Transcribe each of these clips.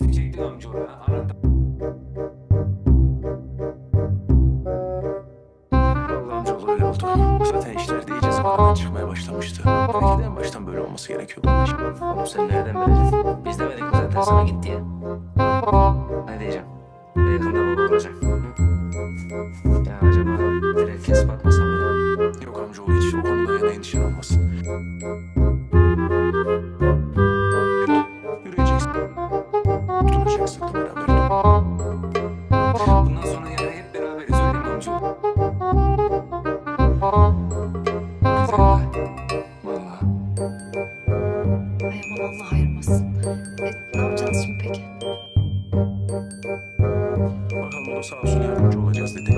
resim çektik amcaoğlu ya. Arada. Allah amcaoğlu oldu. Zaten işler de iyice zamanla çıkmaya başlamıştı. Belki de en baştan böyle olması gerekiyordu. Oğlum sen nereden bileceksin? Biz demedik mi zaten sana git diye? Ne diyeceğim? Yakında baba olacak. Ya acaba direkt kesip atmasam ya? Yok amcaoğlu hiç o konuda yana endişen olmasın. Yürüyeceksin. Da beraber. Bundan sonra yani hep beraberiz öyle mi amcaoğlu? Vallahi. Vallahi. Ay aman Allah ayırmasın. E, ne yapacağız şimdi peki? Bakalım o da sağ olsun yardımcı olacağız dedi.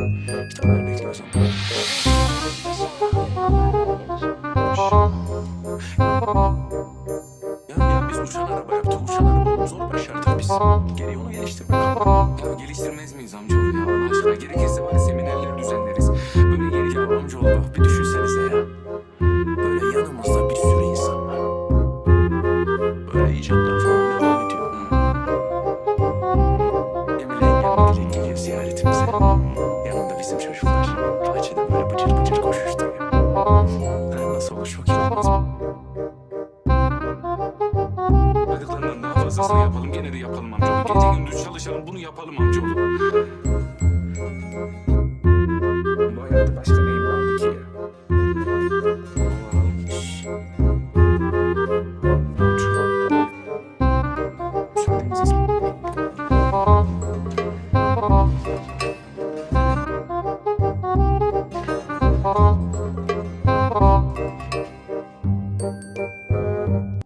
İşte haber bekliyoruz ama. Araba zor başardık biz. Geriye onu geliştirmek. Ya geliştirmez miyiz amcaoğlu ya Allah aşkına? Gerekirse var seminerler düzenleriz. Böyle geri Ya amcaoğlu bak bir düşünsenize ya. Böyle yanımızda bir sürü insan var. Böyle icatlar falan devam ediyor. Emine yengem bile geliyor ziyaretimize. Yanında bizim çocuklar. Bahçede böyle bıcır bıcır koşuşturuyor. Nasıl olur çok iyi olmaz mı? fazlasını yapalım gene de yapalım amcaoğlu. Gece gündüz çalışalım bunu yapalım amcaoğlu. Bu hayatta başka neyim kaldı ki ya?